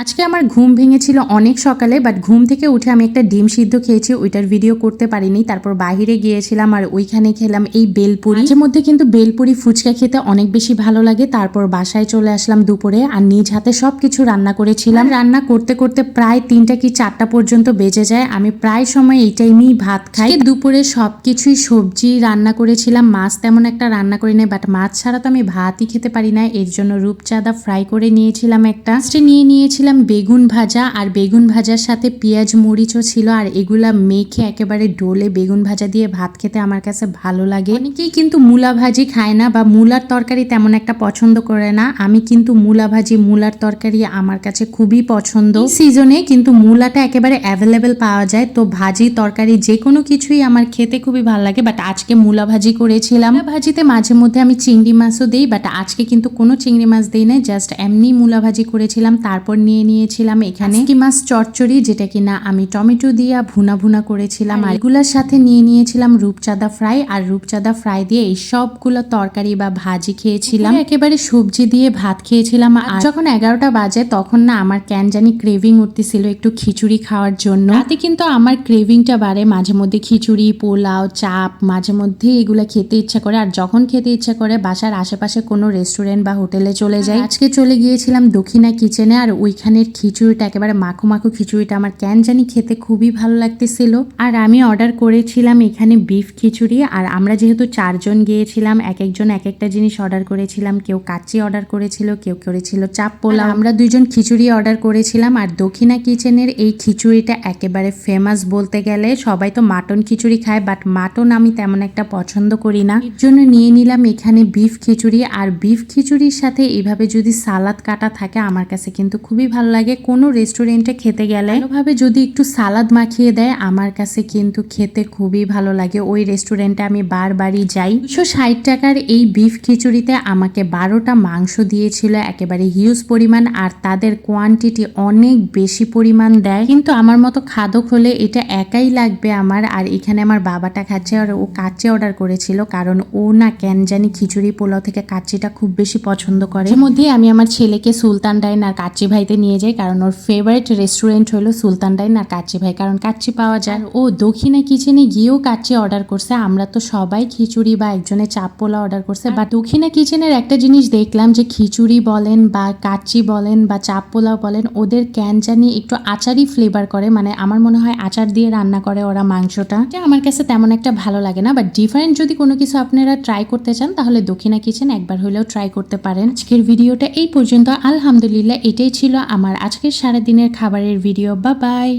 আজকে আমার ঘুম ভেঙেছিল অনেক সকালে বাট ঘুম থেকে উঠে আমি একটা ডিম সিদ্ধ খেয়েছি, ওইটার ভিডিও করতে পারিনি। তারপর বাইরে গিয়েছিলাম আর ওইখানে খেলাম এই বেলপুরি। মাঝে মধ্যে কিন্তু বেলপুরি ফুচকা খেতে অনেক বেশি ভালো লাগে। তারপর বাসায় চলে আসলাম দুপুরে আর নিজ হাতে সব কিছু রান্না করেছিলাম। রান্না করতে করতে প্রায় তিনটা কি চারটা পর্যন্ত বেজে যায়। আমি প্রায় সময় এই টাইমেই ভাত খাই। দুপুরে সব কিছুই সবজি রান্না করেছিলাম। মাছ তেমন একটা রান্না করি নাই বাট মাছ ছাড়া তো আমি ভাতই খেতে পারি না। এর জন্য রূপচাঁদা ফ্রাই করে নিয়েছিলাম একটা। নিয়ে নিয়েছিলাম বেগুন ভাজা আর বেগুন ভাজার সাথে পেঁয়াজ মরিচও ছিল আর এগুলা মেখে একেবারে ডোলে বেগুন ভাজা দিয়ে ভাত খেতে আমার কাছে ভালো লাগে। অনেকেই কিন্তু মূলা ভাজি খায় না বা মূলার তরকারি তেমন একটা পছন্দ করে না। আমি কিন্তু মূলা ভাজি, মূলার তরকারি আমার কাছে খুবই পছন্দ। সিজনে কিন্তু মূলাটা একেবারে অ্যাভেলেবেল পাওয়া যায়। তো ভাজি, তরকারি যে কোনো কিছুই আমার খেতে খুবই ভালো লাগে। বাট আজকে মূলা ভাজি করেছিলাম। ভাজিতে মাঝে মধ্যে আমি চিংড়ি মাছও দিই বাট আজকে কিন্তু কোনো চিংড়ি মাছ দিই না জাস্ট এমনি মূলা ভাজি করেছিলাম। তারপর নিয়ে নিয়েছিলাম এখানে। কি মাছ চচ্চড়ি যেটা কিনা আমি টমেটো দিয়ে ভুনা ভুনা করেছিলাম আর এগুলোর সাথে নিয়ে নিয়েছিলাম রূপচাঁদা ফ্রাই আর রূপচাঁদা ফ্রাই দিয়ে এই সবগুলো তরকারি বা ভাজি খেয়েছিলাম। একেবারে সবজি দিয়ে ভাত খেয়েছিলাম। আর যখন এগারোটা বাজে তখন না আমার ক্যান জানি ক্রেভিং উঠতেছিল একটু খিচুড়ি খাওয়ার জন্য। রাতে কিন্তু আমার ক্রেভিংটা বাড়ে মাঝে মধ্যে খিচুড়ি পোলাও চাপ মাঝে মধ্যে এগুলো খেতে ইচ্ছা করে। আর যখন খেতে ইচ্ছা করে বাসার আশেপাশে কোনো রেস্টুরেন্ট বা হোটেলে চলে যাই। আজকে চলে গিয়েছিলাম দক্ষিণা কিচেনে আর ওইখানের খিচুড়িটা একেবারে মাখো মাখো খিচুড়িটা আমার ক্যান জানি খেতে খুবই ভালো লাগতেছিল। আর আমি অর্ডার করেছিলাম এখানে বিফ খিচুড়ি আর আমরা যেহেতু চারজন গিয়েছিলাম এক একজন এক একটা জিনিস অর্ডার করেছিলাম। কেউ কাচ্চি অর্ডার করেছিল কেউ করেছিল চাপ পোলা আমরা দুইজন খিচুড়ি অর্ডার করেছিলাম আর দক্ষিণা কিচেনের এই খিচুড়িটা একেবারে ফেমাস বলতে গেলে সবাই তো মাটন খিচুড়ি খায় বাট মাটন আমি তেমন একটা পছন্দ করি না। এর জন্য নিয়ে নিলাম এখানে বিফ খিচুড়ি আর বিফ খিচুড়ির সাথে এইভাবে যদি সালাদ কাটা থাকে আমার কাছে কিন্তু খুবই ভালো লাগে কোনো রেস্টুরেন্টে খেতে গেলে। ভাবে যদি একটু সালাদ মাখিয়ে দেয়, আমার কাছে কিন্তু খেতে খুবই ভালো লাগে। ওই রেস্টুরেন্টে আমি বারবারই যাই। দুশো ষাট টাকার এই বিফ খিচুড়িতে আমাকে বারোটা মাংস দিয়েছিল, একেবারে হিউজ পরিমাণ, আর তাদের কোয়ান্টিটি অনেক বেশি পরিমাণ দেয়। কিন্তু আমার মতো খাদক হলে এটা একাই লাগবে আমার, আর এখানে আমার বাবাটা খাচ্ছে আর ও কাচ্চি অর্ডার করেছিল, কারণ ও না কেন জানি খিচুড়ি পোলাও থেকে কাচ্চিটা খুব বেশি পছন্দ করে। মধ্যে আমি আমার ছেলেকে সুলতান ডাইন আর কাচ্চি ভাইতে নিয়ে যাই, কারণ ওর ফেভারিট রেস্টুরেন্ট হলো সুলতান ডাইন আর কাচ্চি ভাই। কারণ কাচ্চি পাওয়া যায়। ও দক্ষিণা কিচেনে গিয়েও কাচ্চি অর্ডার করছে। আমরা তো সবাই খিচুড়ি বা একজনের চাপ পোলা অর্ডার করছে। বা দক্ষিণা কিচেনের একটা জিনিস দেখলাম যে খিচুড়ি বলেন বা কাচ্চি বলেন বা চাপ পোলাও বলেন, ওদের ক্যান জানি একটু আচারই ফ্লেভার করে। মানে আমার মনে হয় আচার দিয়ে রান্না করে ওরা মাংসটা। এটা আমার কাছে তেমন একটা ভালো লাগে না। বাট ডিফারেন্ট যদি কোনো কিছু আপনারা ট্রাই করতে চান, তাহলে দক্ষিণা কিচেন একবার হলেও ট্রাই করতে পারেন। আজকের ভিডিওটা এই পর্যন্ত। আলহামদুলিল্লাহ, এটাই ছিল আমার আজকের সারাদিনের খাবারের ভিডিও বা বাই